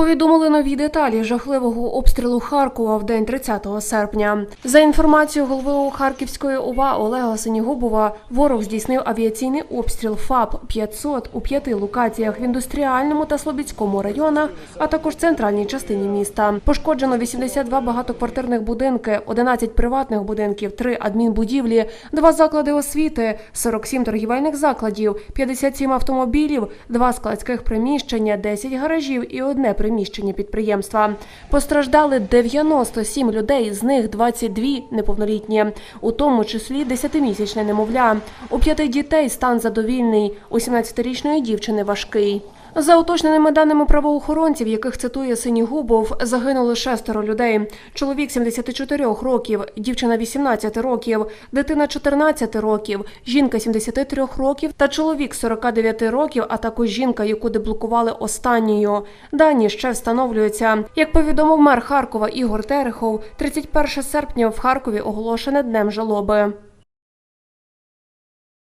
Повідомили нові деталі жахливого обстрілу Харкова в день 30 серпня. За інформацією голови Харківської ОВА Олега Синігубова, ворог здійснив авіаційний обстріл ФАП 500 у п'яти локаціях в індустріальному та Слобідському районах, а також центральній частині міста. Пошкоджено 82 багатоквартирних будинки, 11 приватних будинків, 3 адмінбудівлі, 2 заклади освіти, 47 торгівельних закладів, 57 автомобілів, 2 складських приміщення, 10 гаражів і одне приміщення підприємства. Постраждали 97 людей, з них 22 неповнолітні, у тому числі 10-місячне немовля. У п'яти дітей стан задовільний, у 17-річної дівчини важкий. За уточненими даними правоохоронців, яких цитує Синігубов, загинули шестеро людей. Чоловік 74 років, дівчина 18 років, дитина 14 років, жінка 73 років та чоловік 49 років, а також жінка, яку деблокували останньою. Дані ще встановлюються. Як повідомив мер Харкова Ігор Терехов, 31 серпня в Харкові оголошене днем жалоби.